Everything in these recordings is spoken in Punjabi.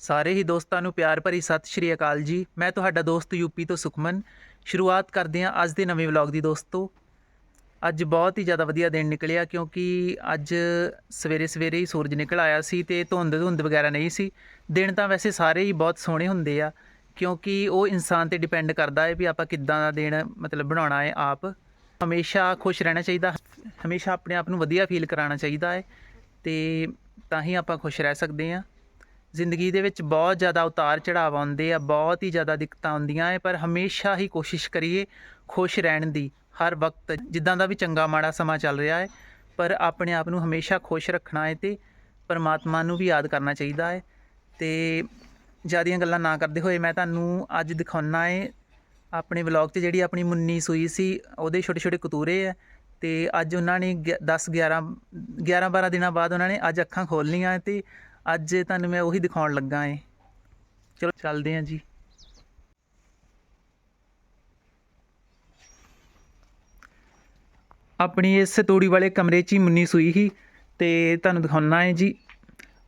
ਸਾਰੇ ਹੀ ਦੋਸਤਾਂ ਨੂੰ ਪਿਆਰ ਭਰੀ ਸਤਿ ਸ਼੍ਰੀ ਅਕਾਲ ਜੀ। ਮੈਂ ਤੁਹਾਡਾ ਦੋਸਤ ਯੂਪੀ ਤੋਂ ਸੁਖਮਨ। ਸ਼ੁਰੂਆਤ ਕਰਦੇ ਹਾਂ ਅੱਜ ਦੇ ਨਵੇਂ ਵਲੌਗ ਦੀ ਦੋਸਤੋ। ਅੱਜ ਬਹੁਤ ਹੀ ਜ਼ਿਆਦਾ ਵਧੀਆ ਦਿਨ ਨਿਕਲਿਆ ਕਿਉਂਕਿ ਅੱਜ ਸਵੇਰੇ ਸਵੇਰੇ ਹੀ ਸੂਰਜ ਨਿਕਲ ਆਇਆ ਸੀ ਤੇ ਧੁੰਦ ਧੁੰਦ ਵਗੈਰਾ ਨਹੀਂ ਸੀ। ਦਿਨ ਤਾਂ ਵੈਸੇ ਸਾਰੇ ਹੀ ਬਹੁਤ ਸੋਹਣੇ ਹੁੰਦੇ ਆ ਕਿਉਂਕਿ ਉਹ ਇਨਸਾਨ ਤੇ ਡਿਪੈਂਡ ਕਰਦਾ ਹੈ ਵੀ ਆਪਾਂ ਕਿੱਦਾਂ ਦਾ ਦਿਨ ਮਤਲਬ ਬਣਾਉਣਾ ਹੈ ਆਪ। ਹਮੇਸ਼ਾ ਖੁਸ਼ ਰਹਿਣਾ ਚਾਹੀਦਾ, ਹਮੇਸ਼ਾ ਆਪਣੇ ਆਪ ਨੂੰ ਵਧੀਆ ਫੀਲ ਕਰਾਉਣਾ ਚਾਹੀਦਾ ਹੈ ਤੇ ਤਾਂ ਹੀ ਆਪਾਂ ਖੁਸ਼ ਰਹਿ ਸਕਦੇ ਹਾਂ। ਜ਼ਿੰਦਗੀ ਦੇ ਵਿੱਚ ਬਹੁਤ ਜ਼ਿਆਦਾ ਉਤਾਰ ਚੜਾਵ ਆਉਂਦੇ ਆ, ਬਹੁਤ ਹੀ ਜ਼ਿਆਦਾ ਦਿੱਕਤਾਂ ਆਉਂਦੀਆਂ ਏ ਪਰ ਹਮੇਸ਼ਾ ਹੀ ਕੋਸ਼ਿਸ਼ ਕਰੀਏ ਖੁਸ਼ ਰਹਿਣ ਦੀ, ਹਰ ਵਕਤ ਜਿੱਦਾਂ ਦਾ ਵੀ ਚੰਗਾ ਮਾੜਾ ਸਮਾਂ ਚੱਲ ਰਿਹਾ ਹੈ ਪਰ ਆਪਣੇ ਆਪ ਨੂੰ ਹਮੇਸ਼ਾ ਖੁਸ਼ ਰੱਖਣਾ ਹੈ ਤੇ ਪਰਮਾਤਮਾ ਨੂੰ ਵੀ ਯਾਦ ਕਰਨਾ ਚਾਹੀਦਾ ਹੈ ਤੇ ਜਿਆਦੀਆਂ ਗੱਲਾਂ ਨਾ ਕਰਦੇ ਹੋਏ ਮੈਂ ਤੁਹਾਨੂੰ ਅੱਜ ਦਿਖਾਉਣਾ ਹੈ ਆਪਣੇ ਵਲੌਗ 'ਚ ਜਿਹੜੀ ਆਪਣੀ ਮੁੰਨੀ ਸੂਈ ਸੀ, ਉਹਦੇ ਛੋਟੇ ਛੋਟੇ ਕਤੂਰੇ ਆ ਤੇ ਅੱਜ ਉਹਨਾਂ ਨੇ 10 11 11 12 ਦਿਨਾਂ ਬਾਅਦ ਉਹਨਾਂ ਨੇ ਅੱਜ ਅੱਖਾਂ ਖੋਲ ਲਈਆਂ ਤੇ ਅੱਜ ਤੁਹਾਨੂੰ ਮੈਂ ਉਹੀ ਦਿਖਾਉਣ ਲੱਗਾ ਏ। ਚਲੋ, ਚੱਲਦੇ ਹਾਂ ਜੀ। ਆਪਣੀ ਇਸ ਤੂੜੀ ਵਾਲੇ ਕਮਰੇ 'ਚ ਹੀ ਮੁੰਨੀ ਸੂਈ ਸੀ ਤੇ ਤੁਹਾਨੂੰ ਦਿਖਾਉਣਾ ਹੈ ਜੀ।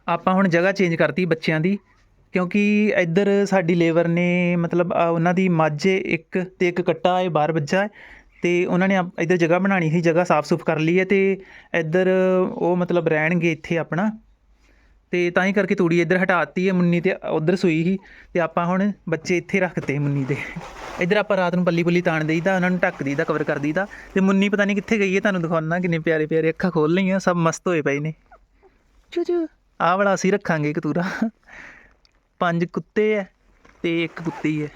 ਆਪਾਂ ਹੁਣ ਜਗ੍ਹਾ ਚੇਂਜ ਕਰਤੀ ਬੱਚਿਆਂ ਦੀ, ਕਿਉਂਕਿ ਇੱਧਰ ਸਾਡੀ ਲੇਬਰ ਨੇ ਮਤਲਬ ਉਹਨਾਂ ਦੀ ਮਾਝੇ ਇੱਕ ਤੇ ਇੱਕ ਕੱਟਾ ਹੈ ਬਾਹਰ ਵੱਜਾ ਹੈ ਤੇ ਉਹਨਾਂ ਨੇ ਆਪ- ਇੱਧਰ ਜਗ੍ਹਾ ਬਣਾਣੀ ਸੀ, ਜਗ੍ਹਾ ਸਾਫ਼-ਸੁਫ਼ ਕਰ ਲਈ ਹੈ ਤੇ ਇੱਧਰ ਉਹ ਮਤਲਬ ਰਹਿਣਗੇ ਇੱਥੇ ਆਪਣਾ। ਤੇ ਤਾਂ ਹੀ ਕਰਕੇ ਤੂੜੀ ਇੱਧਰ ਹਟਾਤੀ ਹੈ ਮੁੰਨੀ ਤੇ ਉਧਰ ਸੂਈ ਸੀ ਤੇ ਆਪਾਂ ਹੁਣ ਬੱਚੇ ਇੱਥੇ ਰੱਖਤੇ ਮੁੰਨੀ ਦੇ। ਇੱਧਰ ਆਪਾਂ ਰਾਤ ਨੂੰ ਪੱਲੀ ਪੁੱਲੀ ਤਾਣ ਦੇਈਦਾ ਉਹਨਾਂ ਨੂੰ ਢੱਕ ਦੇਈਦਾ ਕਵਰ ਕਰ ਦੇਈਦਾ ਤੇ। ਮੁੰਨੀ ਪਤਾ ਨਹੀਂ ਕਿੱਥੇ ਗਈ ਹੈ ਤੁਹਾਨੂੰ ਦਿਖਾਉਣਾ ਕਿੰਨੇ ਪਿਆਰੇ ਪਿਆਰੇ ਅੱਖਾਂ ਖੋਲ ਲਈਆਂ ਸਭ ਮਸਤ ਹੋਏ ਪਏ ਨੇ। ਚੂ ਚੂ ਆਹ ਵਾਲਾ ਅਸੀਂ ਰੱਖਾਂਗੇ ਕਤੂਰਾ ਪੰਜ ਕੁੱਤੇ ਐ ਤੇ ਇੱਕ ਕੁੱਤੀ ਐ।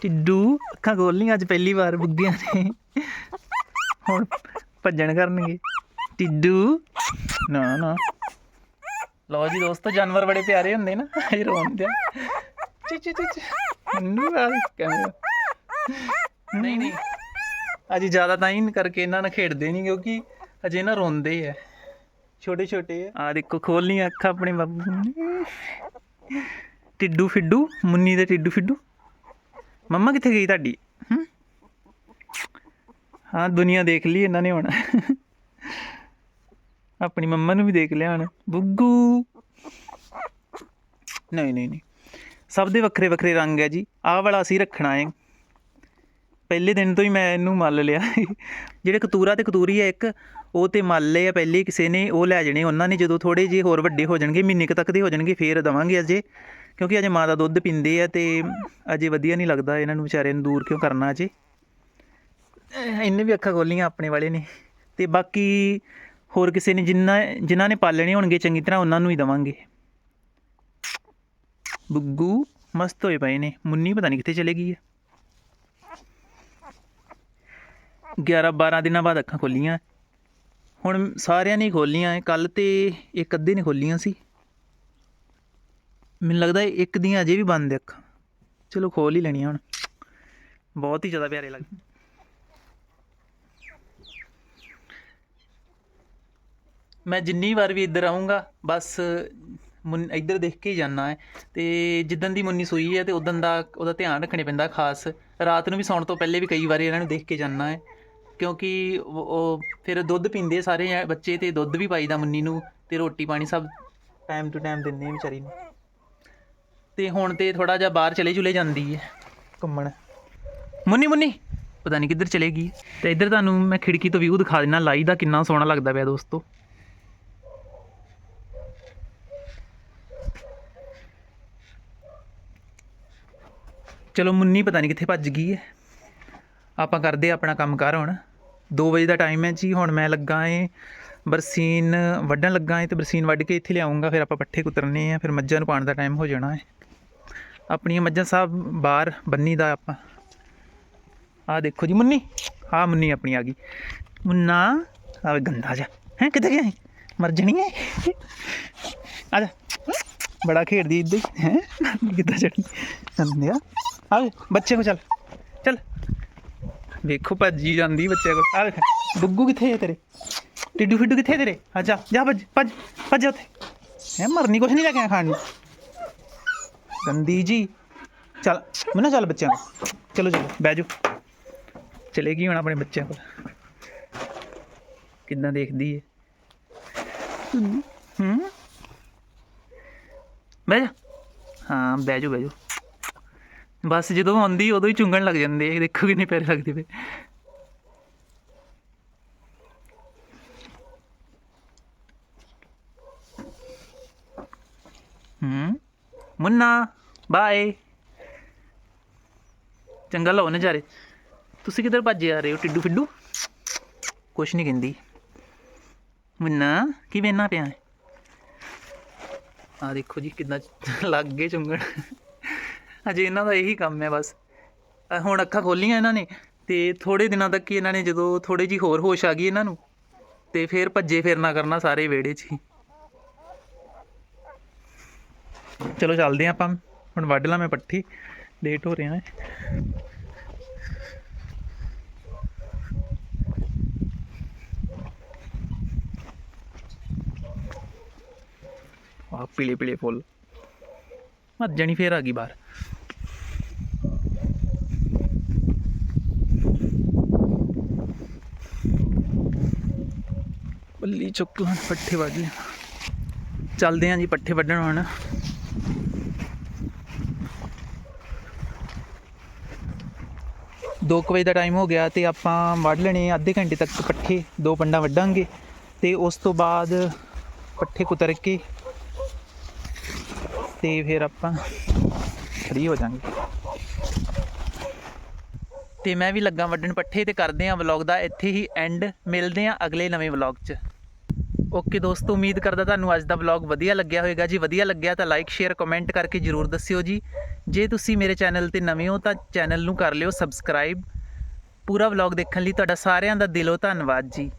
ਟਿੱਡੂ ਅੱਖਾਂ ਖੋਲ ਲਈਆਂ ਅੱਜ ਪਹਿਲੀ ਵਾਰ ਬੁੱਗੀਆਂ ਨੇ। ਹੁਣ ਭੱਜਣ ਕਰਨਗੇ। ਟਿੱਡੂ। ਨਾ ਨਾ। ਲਓ ਜੀ ਦੋਸਤੋ ਜਾਨਵਰ ਬੜੇ ਪਿਆਰੇ ਹੁੰਦੇ ਨਾ ਇਹ ਰੋਂਦੇ ਆ ਚੀ ਚੀ ਚੀ ਨੂੰ ਆ। ਕੈਮਰਾ ਨਹੀਂ। ਨਹੀਂ ਅਜੇ ਜ਼ਿਆਦਾ ਤਾਂ ਹੀ ਕਰਕੇ ਇਹਨਾਂ ਨਾਲ ਖੇਡਦੇ ਨਹੀਂ ਕਿਉਂਕਿ ਅਜੇ ਨਾ ਰੋਂਦੇ ਆ। ਛੋਟੇ ਛੋਟੇ ਆ। ਆ ਦੇਖੋ ਖੋਲ ਲਈਆਂ ਅੱਖਾਂ ਆਪਣੇ ਬਾਬੂ ਨੇ ਟਿੱਡੂ ਫਿੱਡੂ ਮੁੰਨੀ ਦੇ ਟਿੱਡੂ ਫਿੱਡੂ। ਮੰਮਾ ਕਿੱਥੇ ਗਈ ਤੁਹਾਡੀ? ਹਾਂ। ਦੁਨੀਆ ਦੇਖ ਲਈ ਇਹਨਾਂ ਨੇ ਹੁਣ। ਆਪਣੀ ਮੰਮਾ ਨੂੰ ਵੀ ਦੇਖ ਲਿਆ ਬੁੱਗੂ। ਨਹੀਂ ਨਹੀਂ ਨਹੀਂ। ਸਭ ਦੇ ਵੱਖਰੇ ਵੱਖਰੇ ਰੰਗ ਹੈ ਜੀ। ਆਹ ਵਾਲਾ ਅਸੀਂ ਰੱਖਣਾ ਹੈ। ਪਹਿਲੇ ਦਿਨ ਤੋਂ ਹੀ ਮੈਂ ਇਹਨੂੰ ਮੱਲ ਲਿਆ। ਜਿਹੜੇ ਕਤੂਰਾ ਤੇ ਕਤੂਰੀ ਹੈ ਇੱਕ, ਉਹ ਤੇ ਮੱਲ ਲਏ ਆ ਪਹਿਲੇ ਕਿਸੇ ਨੇ, ਉਹ ਲੈ ਜਾਣੇ ਉਹਨਾਂ ਨੇ। ਜਦੋਂ ਥੋੜੇ ਜਿਹੇ ਹੋਰ ਵੱਡੇ ਹੋ ਜਾਣਗੇ, ਮਹੀਨੇ ਕੁ ਤੱਕ ਦੇ ਹੋ ਜਾਣਗੇ, ਫੇਰ ਦਵਾਂਗੇ ਅਜੇ। ਕਿਉਂਕਿ ਅਜੇ ਮਾਂ ਦਾ ਦੁੱਧ ਪੀਂਦੇ ਆ ਤੇ ਅਜੇ ਵਧੀਆ ਨਹੀਂ ਲੱਗਦਾ ਇਹਨਾਂ ਨੂੰ ਵਿਚਾਰੇ ਨੂੰ ਦੂਰ ਕਿਉਂ ਕਰਨਾ ਅਜੇ। ਇਹਨੇ ਵੀ ਅੱਖਾਂ ਖੋਲੀਆਂ ਆਪਣੇ ਵਾਲੇ ਨੇ। ਤੇ ਬਾਕੀ ਹੋਰ ਕਿਸੇ ਨੇ ਜਿੰਨਾ ਜਿਨ੍ਹਾਂ ਨੇ ਪਾਲਣੇ ਹੋਣਗੇ, ਚੰਗੀ ਤਰ੍ਹਾਂ ਉਹਨਾਂ ਨੂੰ ਹੀ ਦਵਾਂਗੇ। ਬੁੱਗੂ ਮਸਤ ਹੋਏ ਪਏ ਨੇ। ਮੁੰਨੀ ਪਤਾ ਨਹੀਂ ਕਿੱਥੇ ਚਲੇ ਗਈ ਹੈ 11 12 ਦਿਨਾਂ ਬਾਅਦ ਅੱਖਾਂ ਖੋਲੀਆਂ। ਹੁਣ ਸਾਰਿਆਂ ਨੇ ਖੋਲੀਆਂ। ਕੱਲ ਤੇ ਇੱਕ ਅੱਧੇ ਨੇ ਖੋਲੀਆਂ ਸੀ। ਮੈਨੂੰ ਲੱਗਦਾ ਇੱਕ ਦੀਆਂ ਅਜੇ ਵੀ ਬੰਦ ਅੱਖਾਂ। ਚਲੋ ਖੋਲ ਹੀ ਲੈਣੀਆਂ ਹੁਣ। ਬਹੁਤ ਹੀ ਜ਼ਿਆਦਾ ਪਿਆਰੇ ਲੱਗਦੇ ਮੈਂ ਜਿੰਨੀ ਵਾਰ ਵੀ ਇੱਧਰ ਆਉਂਗਾ ਬਸ ਮੁੰਨ ਇੱਧਰ ਦੇਖ ਕੇ ਹੀ ਜਾਣਾ ਹੈ। ਤੇ ਜਿੱਦਣ ਦੀ ਮੁੰਨੀ ਸੂਈ ਹੈ ਤੇ ਉਦੋਂ ਦਾ ਉਹਦਾ ਧਿਆਨ ਰੱਖਣੇ ਪੈਂਦਾ ਖਾਸ। ਰਾਤ ਨੂੰ ਵੀ ਸੌਣ ਤੋਂ ਪਹਿਲੇ ਵੀ ਕਈ ਵਾਰੀ ਇਹਨਾਂ ਨੂੰ ਦੇਖ ਕੇ ਜਾਣਾ ਹੈ। ਕਿਉਂਕਿ ਉਹ ਫਿਰ ਦੁੱਧ ਪੀਂਦੇ ਸਾਰੇ ਬੱਚੇ ਤੇ ਦੁੱਧ ਵੀ ਪਾਈਦਾ ਮੁੰਨੀ ਨੂੰ ਤੇ ਰੋਟੀ ਪਾਣੀ ਸਭ ਟਾਈਮ ਟੂ ਟਾਈਮ ਦਿੰਦੇ ਵਿਚਾਰੀ ਨੂੰ। ਤੇ ਹੁਣ ਤੇ ਥੋੜਾ ਜਿਹਾ ਬਾਹਰ ਚਲੇ ਚੁਲੇ ਜਾਂਦੀ ਹੈ। ਘੁੰਮਣ। ਮੁੰਨੀ ਮੁੰਨੀ! ਪਤਾ ਨਹੀਂ ਕਿੱਧਰ ਚਲੇਗੀ ਤੇ ਇੱਧਰ ਤੁਹਾਨੂੰ ਮੈਂ ਖਿੜਕੀ ਤੋਂ ਵਿਊ ਦਿਖਾ ਦਿੰਦਾ ਲਾਈ ਦਾ ਕਿੰਨਾ ਸੋਹਣਾ ਲੱਗਦਾ ਪਿਆ ਦੋਸਤੋ। ਚਲੋ ਮੁੰਨੀ ਪਤਾ ਨਹੀਂ ਕਿੱਥੇ ਭੱਜ ਗਈ ਹੈ। ਆਪਾਂ ਕਰਦੇ ਆਪਣਾ ਕੰਮ ਕਰ ਹੁਣ। 2 ਵਜੇ ਦਾ ਟਾਈਮ ਹੈ ਜੀ, ਹੁਣ ਮੈਂ ਲੱਗਾ ਏ, ਬਰਸੀਨ ਵੱਢਣ ਲੱਗਾ ਏ ਤੇ ਬਰਸੀਨ ਵੱਢ ਕੇ ਇੱਥੇ ਲਿਆਉਂਗਾ ਫਿਰ ਆਪਾਂ ਪੱਠੇ ਕੁਤਰਨੇ ਆ, ਫਿਰ ਮੱਝਾਂ ਨੂੰ ਪਾਣ ਦਾ ਟਾਈਮ ਹੋ ਜਾਣਾ ਹੈ ਆਪਣੀਆਂ ਮੱਝਾਂ ਸਾਹਿਬ ਬਾਹਰ, ਬੰਨੀ ਦਾ ਆਪਾਂ। ਆ ਦੇਖੋ ਜੀ ਮੁੰਨੀ ਆ ਮੁੰਨੀ ਆਪਣੀ ਆ ਗਈ। ਮੁੰਨਾ ਆ ਗੰਦਾ ਜਾ ਹੈ, ਕਿੱਥੇ ਗਿਆ ਹੈ ਮਰ ਜਣੀ ਹੈ ਆ ਜਾ। ਬੜਾ ਖੇਡਦੀ ਇੱਦਾਂ ਹੀ ਹੈ? ਕਿੱਦਾਂ ਚੜੀ ਕੰਦਿਆ ਆ। ਵੇ, ਬੱਚੇ ਕੋ ਚੱਲ। ਚੱਲ। ਵੇਖੋ ਭੱਜੀ ਜਾਂਦੀ ਬੱਚੇ ਕੋਲ। ਆ ਵੇਖ। ਬੁੱਗੂ ਕਿੱਥੇ ਹੈ ਤੇਰੇ? ਟਿੱਡੂ ਫਿੱਡੂ ਕਿੱਥੇ ਤੇਰੇ? ਆ ਜਾ ਜਾ ਭੱਜ ਭੱਜ ਭੱਜ ਜਾ ਉੱਥੇ। ਹੈ ਮਰਨੀ ਕੁਛ ਨਹੀਂ ਲੈ ਕੇ ਖਾਣ ਨੂੰ। ਗੰਦੀ ਜੀ। ਚੱਲ ਮੈਂ ਚੱਲ ਬੱਚਿਆਂ ਕੋਲ। ਚਲੋ ਚਲੋ ਬਹਿ ਜਾਓ। ਚਲੇਗੀ ਹੁਣ ਆਪਣੇ ਬੱਚਿਆਂ ਕੋਲ। ਕਿੱਦਾਂ ਦੇਖਦੀ ਹੈ। ਹੂੰ? ਬਹਿ ਜਾ। ਹਾਂ, ਬਹਿ ਜਾਓ ਬਹਿ ਜਾਓ ਬਸ ਜਦੋਂ ਆਉਂਦੀ, ਉਦੋਂ ਹੀ ਚੁੰਗਣ ਲੱਗ ਜਾਂਦੇ ਆ। ਦੇਖੋ ਕਿੰਨੇ ਪਿਆਰੇ ਲੱਗਦੇ ਪਏ। ਹੂੰ, ਮੁੰਨਾ, ਬਾਏ। ਚੰਗਾ ਲਓ ਨਜ਼ਾਰੇ। ਤੁਸੀਂ ਕਿੱਧਰ ਭੱਜੇ ਆ ਰਹੇ ਹੋ ਟਿੱਡੂ ਫਿੱਡੂ ਕੁਛ ਨਹੀਂ ਕਹਿੰਦੀ। ਮੁੰਨਾ ਕੀ ਵੇਨਾ ਪਿਆ ਹੈ? ਆ ਦੇਖੋ ਜੀ ਕਿੰਨਾ ਲੱਗ ਗਏ ਚੁੰਗਣ। ਅਜੇ ਇਹਨਾਂ ਦਾ ਇਹੀ ਕੰਮ ਹੈ ਬਸ। ਹੁਣ ਅੱਖਾਂ ਖੋਲੀਆਂ ਇਹਨਾਂ ਨੇ ਤੇ ਥੋੜੇ ਦਿਨਾਂ ਤੱਕ ਹੀ ਇਹਨਾਂ ਨੇ ਜਦੋਂ ਥੋੜੀ ਜੀ ਹੋਰ ਹੋਸ਼ ਆ ਗਈ ਇਹਨਾਂ ਨੂੰ, ਤੇ ਫਿਰ ਭੱਜੇ ਫਿਰਨਾ ਕਰਨਾ ਸਾਰੇ ਵਿਹੜੇ 'ਚ ਹੀ। ਚਲੋ ਚੱਲਦੇ ਹਾਂ ਆਪਾਂ। ਹੁਣ ਵੱਢ ਲਾਂ ਮੈਂ ਪੱਠੀ। ਲੇਟ ਹੋ ਰਿਹਾ ਹੈ ਆ, ਪੀਲੇ ਪੀਲੇ ਫੁੱਲ। ਮੱਝ ਜਣੀ ਫੇਰ ਆ ਗਈ ਬਾਹਰ। ਬੱਲੀ ਚੁੱਕ ਹੁਣ ਪੱਠੇ ਵੱਢ ਲਿਆ ਚੱਲਦੇ ਆਂ ਜੀ ਪੱਠੇ ਵੱਢਣ ਹੁਣ। ਦੋ ਕੁ ਵਜੇ ਦਾ ਟਾਈਮ ਹੋ ਗਿਆ ਤੇ ਆਪਾਂ ਵੱਢ ਲੈਣੇ ਅੱਧੇ ਘੰਟੇ ਤੱਕ ਪੱਠੇ, ਦੋ ਪੰਡਾ ਵੱਢਾਂਗੇ ਤੇ ਉਸ ਤੋਂ ਬਾਅਦ ਪੱਠੇ ਕੁਤਰ ਕੇ ਤੇ ਫਿਰ ਆਪਾਂ ਫ੍ਰੀ ਹੋ ਜਾਾਂਗੇ। ਤੇ ਮੈਂ ਵੀ ਲੱਗਾ ਵੱਢਣ ਪੱਠੇ ਤੇ ਕਰਦੇ ਆਂ ਵਲੌਗ ਦਾ। ਇੱਥੇ ਹੀ ਐਂਡ ਮਿਲਦੇ ਆਂ ਅਗਲੇ ਨਵੇਂ ਵਲੌਗ 'ਚ। ਓਕੇ ਦੋਸਤੋ, ਉਮੀਦ ਕਰਦਾ ਤੁਹਾਨੂੰ ਅੱਜ ਦਾ ਵਲੌਗ ਵਧੀਆ ਲੱਗਿਆ ਹੋਵੇਗਾ। ਜੀ ਵਧੀਆ ਲੱਗਿਆ ਤਾਂ ਲਾਈਕ ਸ਼ੇਅਰ ਕਮੈਂਟ ਕਰਕੇ ਜਰੂਰ ਦੱਸਿਓ ਜੀ। ਜੇ ਤੁਸੀਂ ਮੇਰੇ ਚੈਨਲ ਤੇ ਨਵੇਂ ਹੋ ਤਾਂ ਚੈਨਲ ਨੂੰ ਕਰ ਲਿਓ ਸਬਸਕ੍ਰਾਈਬ ਪੂਰਾ ਵਲੌਗ ਦੇਖਣ ਲਈ ਤੁਹਾਡਾ ਸਾਰਿਆਂ ਦਾ ਦਿਲੋਂ ਧੰਨਵਾਦ ਜੀ।